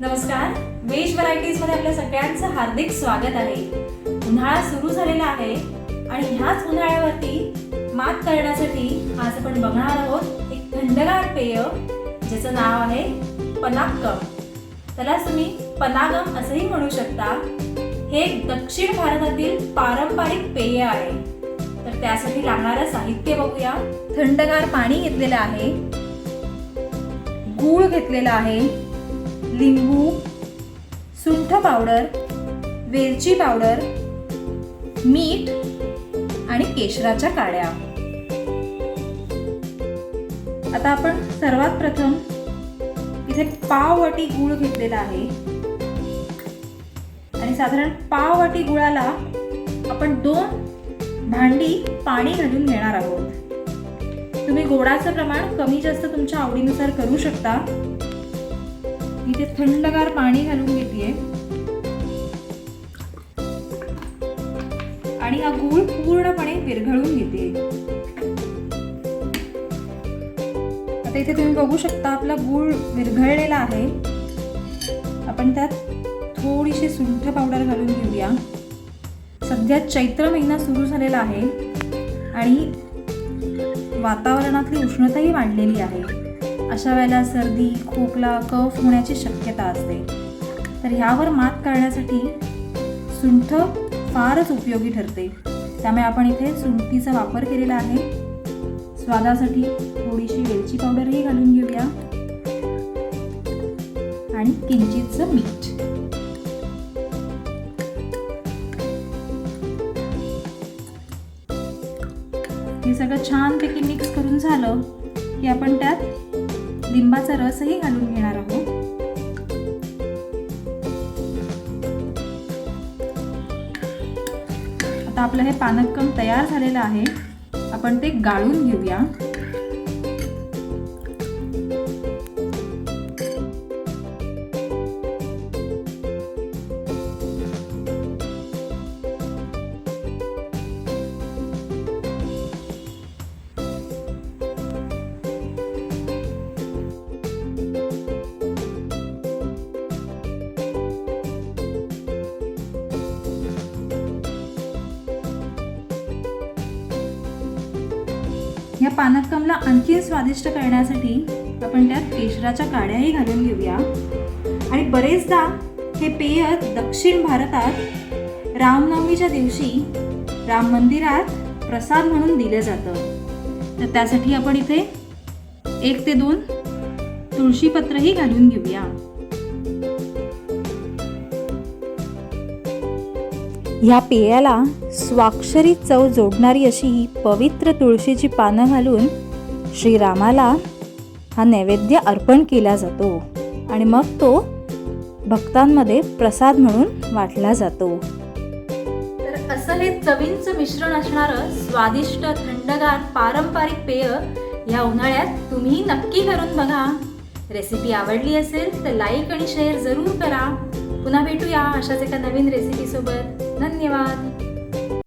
नमस्कार. वेज व्हरायटीजमध्ये आपल्या सगळ्यांचं हार्दिक स्वागत आहे. उन्हाळा सुरू झालेला आहे आणि ह्याच उन्हाळ्यावरती मात करण्यासाठी आज आपण बघणार आहोत एक थंडगार पेय ज्याचं नाव आहे पनाक्कम त्याला तुम्ही पनागम असंही म्हणू शकता. हे दक्षिण भारतातील पारंपरिक पेय आहे. तर त्यासाठी लागणारं साहित्य बघूया. थंडगार पाणी घेतलेलं आहे. गूळ घेतलेला आहे. लिंबू सुंठ पावडर वेलची पावडर मीठ आणि केशराच्या काड्या. आता आपण सर्वात प्रथम इथे पाव वाटी गूळ घेतलेला आहे. आणि साधारण पाव वाटी गुळाला आपण दोन भांडी पाणी घालून घेणार आहोत. तुम्ही गोडाचं प्रमाण कमी जास्त तुमच्या आवडीनुसार करू शकता. इथे थंडगार पाणी घालून घेते आणि हा गूळ पूर्णपणे विरघळून घेते आता इथे तुम्ही बघू शकता आपला गूळ विरघळलेला आहे. आपण त्यात थोडीशी सुंठ पावडर घालून घेऊया. सध्या चैत्र महिना सुरू झालेला आहे आणि वातावरणातली उष्णताही वाढलेली आहे. अशा वेळेला सर्दी खोकला कफ होण्याची शक्यता असते. तर ह्यावर मात करण्यासाठी सुंठ फारच उपयोगी ठरते. त्यामुळे आपण इथे सुंठीचा वापर केलेला आहे. स्वादासाठी थोडीशी वेलची पावडरही घालून घेऊया. आणि किंचितचं मीठ. हे सगळं छानपैकी मिक्स करून झालं की आपण त्यात लिंबाचा रसही घालून घेणार आहोत. आता आपलं हे पानक्कम तयार झालेलं आहे. आपण ते गाळून घेऊया. या पानक्कमला आणखी स्वादिष्ट करण्यासाठी आपण त्यात केशराच्या काड्याही घालून घेऊया. आणि बरेचदा हे पेय दक्षिण भारतात रामनवमीच्या दिवशी राम मंदिरात प्रसाद म्हणून दिलं जातं. तर त्यासाठी आपण इथे एक ते दोन तुळशीपत्रही घालून घेऊया. ह्या पेयाला स्वाक्षरी चव जोडणारी अशी ही पवित्र तुळशीची पानं घालून श्रीरामाला हा नैवेद्य अर्पण केला जातो आणि मग तो भक्तांमध्ये प्रसाद म्हणून वाटला जातो. तर असं हे चवींचं मिश्रण असणारं स्वादिष्ट थंडगार पारंपरिक पेय या उन्हाळ्यात तुम्ही नक्की करून बघा. रेसिपी आवडली असेल तर लाईक आणि शेअर जरूर करा. पुन्हा भेटूया अशाच एका नवीन रेसिपीसोबत धन्यवाद